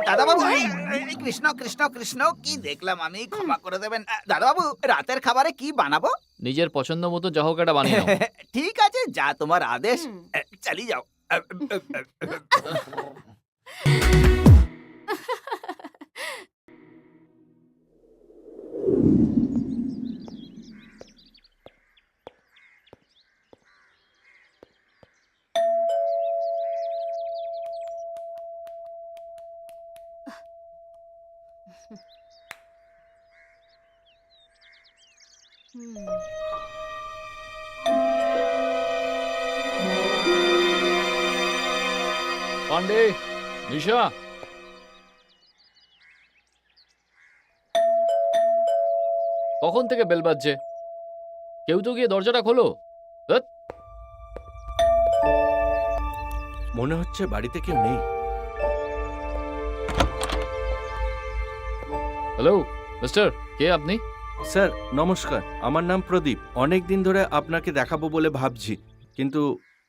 দাদাবাবু কৃষ্ণ কৃষ্ণ কৃষ্ণ কি দেখলাম আমি? ক্ষমা করে দেবেন। দাদাবাবু রাতের খাবারে কি বানাবো? নিজের পছন্দ মতো যা হোক বানিয়ে নাও। ঠিক আছে যা তোমার আদেশ। চালিয়ে যাও। পান্ডে নিশা। কখন থেকে বেল বাজছে? কেউ তো গিয়ে দরজাটা খোলো। মনে হচ্ছে বাড়িতে কেউ নেই। হ্যালো মিস্টার কে আপনি? স্যার নমস্কার। আমার নাম প্রদীপ। অনেক দিন ধরে আপনাকে দেখাবো বলে ভাবছি কিন্তু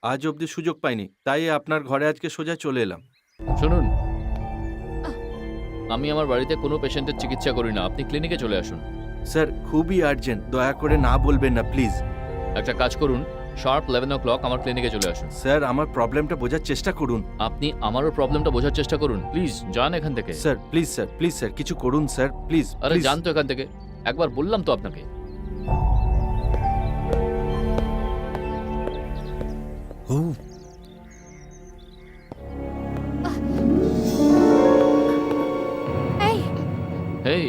আজ অবধি সুযোগ পাইনি তাই আপনার ঘরে আজকে সোজা চলে এলাম। শুনুন আমি আমার বাড়িতে কোনো পেশেন্টের চিকিৎসা করি না। আপনি ক্লিনিকে চলে আসুন। স্যার খুবই আর্জেন্ট দয়া করে না বলবেন না প্লিজ একটা কাজ করুন শার্প ইলেভেন ও ক্লক আমার ক্লিনিকে চলে আসুন। স্যার আমার প্রবলেমটা বোঝার চেষ্টা করুন। আপনি আমারও প্রবলেমটা বোঝার চেষ্টা করুন। প্লিজ যান এখান থেকে। Sir please sir please sir কিছু করুন স্যার প্লিজ আরে যান তো এখান থেকে। একবার বললাম তো আপনাকে। এই। হেই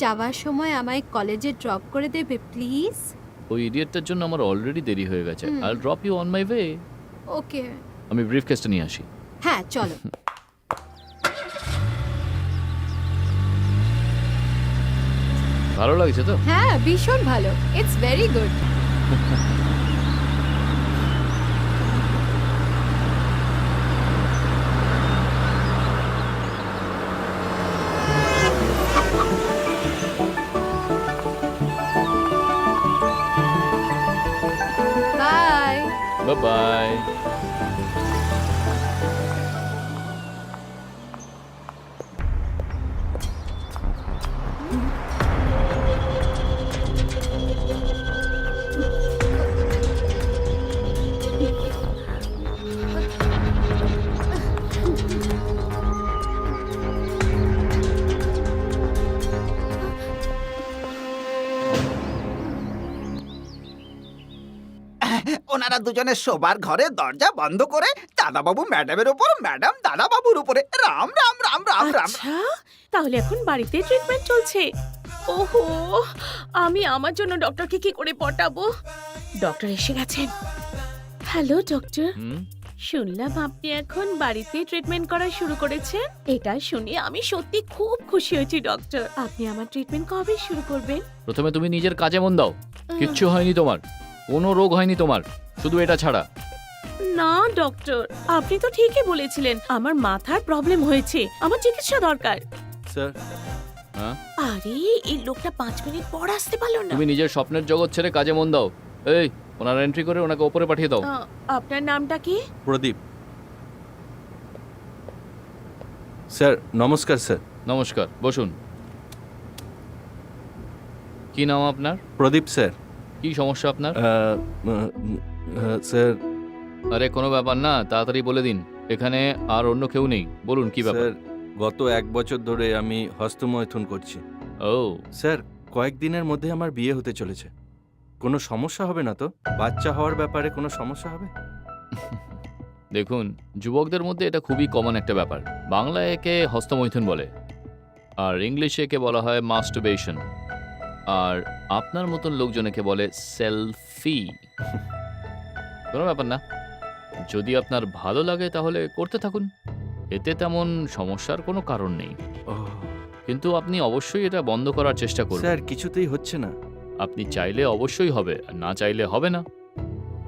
যাওয়ার সময় আমায় কলেজে ড্রপ করে দেবে প্লিজ ওই ইডিয়েটটার জন্য আমার অলরেডি দেরি হয়ে গেছে। I drop you on my way okay. আমি ব্রিফকেসটা নিয়ে আসি। হ্যাঁ চলো। ভালো লাগছে তো? হ্যাঁ ভীষণ ভালো। ইটস ভেরি গুড বাই ওনারা দুজনে শোবার ঘরে দরজা বন্ধ করে দাদাবাবু ম্যাডামের উপর ম্যাডাম দাদাবাবুর উপরে রাম রাম রাম রাম রাম। আচ্ছা তাহলে এখন বাড়িতে ট্রিটমেন্ট চলছে। ওহো আমি আমার জন্য ডক্টরকে কি করে পটাবো? ডক্টর এসে গেছেন। Hello doctor. হুম? শুনলাম আপনি এখন বাড়িতে ট্রিটমেন্ট করা শুরু করেছেন। এটা শুনে আমি সত্যি খুব খুশি হয়েছি ডক্টর। আপনি আমার ট্রিটমেন্ট কবে শুরু করবেন? প্রথমে তুমি নিজের কাজে মন দাও। কিচ্ছু হয়নি তোমার। কোনো রোগ হয়নি তোমার। শুধু এটা ছাড়া। না ডক্টর আপনি তো ঠিকই বলেছিলেন আমার মাথার প্রবলেম হয়েছে আমার চিকিৎসা দরকার। স্যার হ্যাঁ? আরে এই লোকটা পাঁচ মিনিট পর আসতে পারল না। তুমি নিজের স্বপ্নের জগৎ ছেড়ে কাজে মন দাও। এই ওনার এন্ট্রি করে ওনাকে ওপরে পাঠিয়ে দাও। আ, আপনার নামটা কি? প্রদীপ। স্যার নমস্কার স্যার। নমস্কার বসুন। কি নাম আপনার? প্রদীপ স্যার। কি সমস্যা আপনার? আহ, উম, আহ, স্যার। আরে কোনো ব্যাপার না তাড়াতাড়ি বলে দিন। এখানে আর অন্য কেউ নেই। বলুন কি ব্যাপার? স্যার গত এক বছর ধরে আমি হস্তমৈথুন করছি। ও। স্যার কয়েকদিনের মধ্যে আমার বিয়ে হতে চলেছে। কোনো সমস্যা হবে না তো? বাচ্চা হওয়ার ব্যাপারে কোনো সমস্যা হবে? দেখুন যুবকদের মধ্যে এটা খুবই কমন একটা ব্যাপার। বাংলায় একে হস্তমৈথুন বলে। আর ইংলিশে একে বলা হয় মাস্টারবেশন আর আপনার মতন লোকজন একে বলে সেলফি কোনো ব্যাপার না। যদি আপনার ভালো লাগে তাহলে করতে থাকুন। এতে তেমন সমস্যার কোনো কারণ নেই। কিন্তু আপনি অবশ্যই এটা বন্ধ করার চেষ্টা করুন। স্যার কিছুতেই হচ্ছে না। আপনি চাইলে অবশ্যই হবে আর না চাইলে হবে না।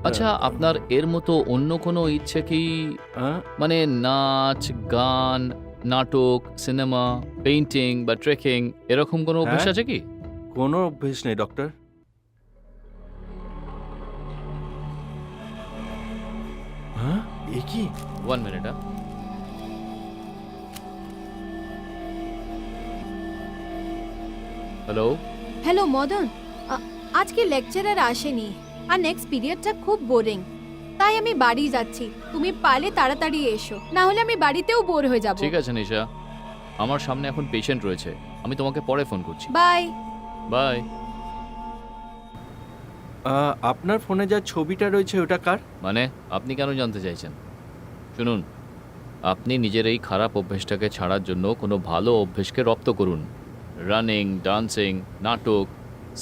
আচ্ছা আপনার এর মতো অন্য কোনো ইচ্ছে কি? আহ, মানে নাচ গান নাটক সিনেমা পেইন্টিং বা ট্রেকিং এরকম কোনো অভ্যাস হ্যাঁ। আছে কি? কোনো অভ্যেস নেই ডক্টর। এ কি ওয়ান মিনিট হ্যাঁ হ্যালো হ্যালো মদন আজকে লেকচারার আসেনি। আর নেক্সট পিরিয়ডটা খুব বোরিং তাই আমি বাড়ি যাচ্ছি। তুমি পালে তাড়াতাড়ি এসো। না হলে আমি বাড়িতেও বোর হয়ে যাব। ঠিক আছে নিশা। আমার সামনে এখন পেশেন্ট রয়েছে। আমি তোমাকে পরে ফোন করছি। বাই বাই আহ, আপনার ফোনে যা ছবিটা রয়েছে ওটা কার? মানে আপনি কেন জানতে চাইছেন? শুনুন আপনি নিজের এই খারাপ অভ্যেসটাকে ছাড়ার জন্য কোনো ভালো অভ্যেসকে রপ্ত করুন। রানিং ডান্সিং নাটক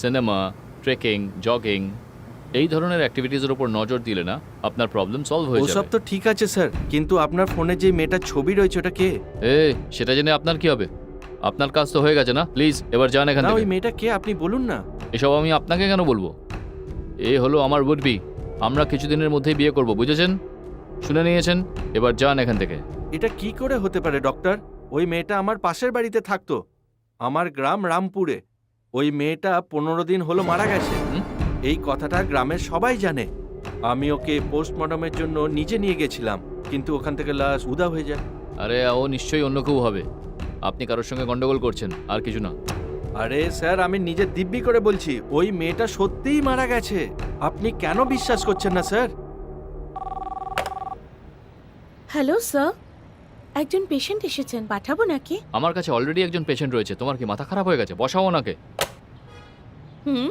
সিনেমা ট্রেকিং জগিং এই ধরনের অ্যাক্টিভিটিজের উপর নজর দিলে না আপনার প্রবলেম সলভ হয়ে ওসব যাবে। তো ঠিক আছে স্যার কিন্তু আপনার ফোনে যে মেয়েটার ছবি রয়েছে ওটা কে? এ সেটা জেনে আপনার কি হবে? আপনার কাজ তো হয়ে গেছে না? প্লিজ এবার যান এখান না ওই থেকে। মেয়েটা কে? আপনি বলুন না। এসব আমি আপনাকে কেন বলব? এ হলো আমার উডবি আমরা কিছুদিনের মধ্যেই বিয়ে করব বুঝেছেন? শুনে নিয়েছেন? এবার যান এখান থেকে। এটা কি করে হতে পারে ডক্টর? ওই মেয়েটা আমার পাশের বাড়িতে থাকতো। আমার গ্রাম রামপুরে। ওই মেয়েটা পনেরো দিন হলো মারা গেছে? এই কথাটা গ্রামের সবাই জানে। আমি ওকে পোস্টমর্টমের জন্য নিজে নিয়ে গেছিলাম কিন্তু ওখান থেকে লাশ উদা হয়ে যায়। আরে ও নিশ্চয়ই অন্য কেউ হবে। আপনি কারোর সঙ্গে গন্ডগোল করছেন আর কিছু না। আরে স্যার আমি নিজে দিব্যি করে বলছি ওই মেয়েটা সত্যিই মারা গেছে। আপনি কেন বিশ্বাস করছেন না স্যার? Hello sir. একজন পেশেন্ট এসেছেন পাঠাবো নাকি? আমার কাছে অলরেডি একজন পেশেন্ট রয়েছে। তোমার কি মাথা খারাপ হয়ে গেছে? বসাও ওনাকে। হুম?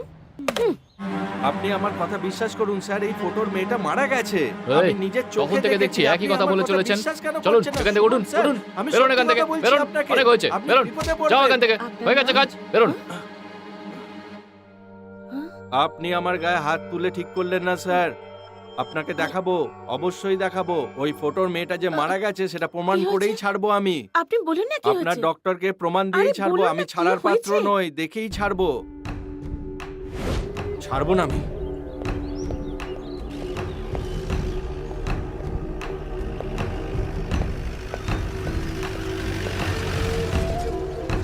আপনি আমার কথা বিশ্বাস করুন স্যার এই ফটোর মেয়েটা মারা গেছে। এই, আমি নিজের চোখে তখন থেকে দেখছি একই কথা বলে চলেছেন। চলুন এখান থেকে উঠুন উঠুন। আমি বেরোন এখান থেকে বেরোন। অনেক হয়েছে বেরোন। যাও এখান থেকে। হয়ে গেছে কাজ বেরোন। আপনি আমার গায়ে হাত তুলে ঠিক করলেন না স্যার। আপনাকে দেখাবো অবশ্যই দেখাবো। ওই ফটোর মেয়েটা যে মারা গেছে সেটা প্রমাণ কি হয়েছে? করেই ছাড়বো আমি। আপনি বলুন না কি আপনার হয়েছে? ডক্টরকে প্রমাণ দিয়েই আরে ছাড়বো বলুন আমি না, কি ছাড়ার পাত্র হয়েছে? নই দেখেই ছাড়বো। ছাড়বো না আমি।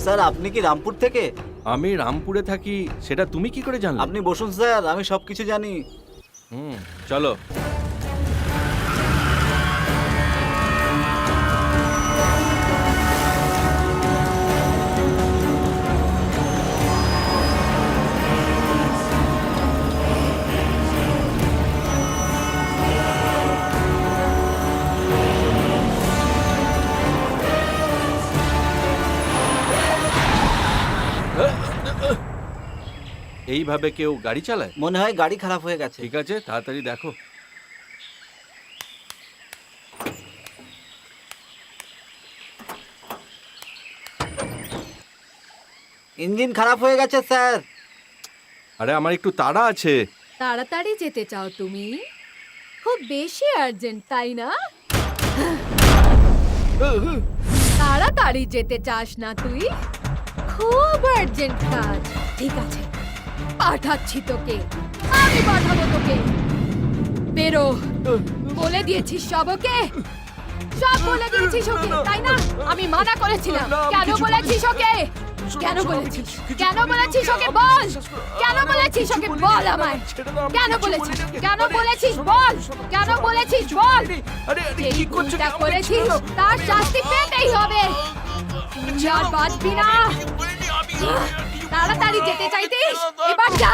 স্যার আপনি কি রামপুর থেকে? আমি রামপুরে থাকি সেটা তুমি কি করে জানলে? আপনি বসুন স্যার আমি সব কিছু জানি। হুম এইভাবে কেউ গাড়ি চালায়? মনে হয় গাড়ি খারাপ হয়ে গেছে। ঠিক আছে তাড়াতাড়ি দেখো। ইঞ্জিন খারাপ হয়ে গেছে স্যার। আরে আমার একটু তাড়া আছে। তাড়াতাড়ি যেতে চাও তুমি? খুব বেশি আর্জেন্ট তাই না? তাড়াতাড়ি যেতে চাস না তুই? খুব আর্জেন্ট কাজ। ঠিক আছে। পাঠাচ্ছি তোকে। আমি পাঠাবো তোকে। বেরো। বলে দিয়েছিস সবকে সব বলে দিয়েছিস ওকে তাই না? আমি মানা করেছিলাম। কেন বলেছিস ওকে? কেন বলেছিস? কেন বলেছিস ওকে? বল। কেন বলেছিস ওকে বল আমায়? কেন বলেছিস? কেন বলেছিস বল? কেন বলেছিস বল? এই ভুলটা করেছিস তার শাস্তি পেতেই হবে। তুই আর বাঁচবি না। তাড়াতাড়ি যেতে চাইতিস? এবার যা!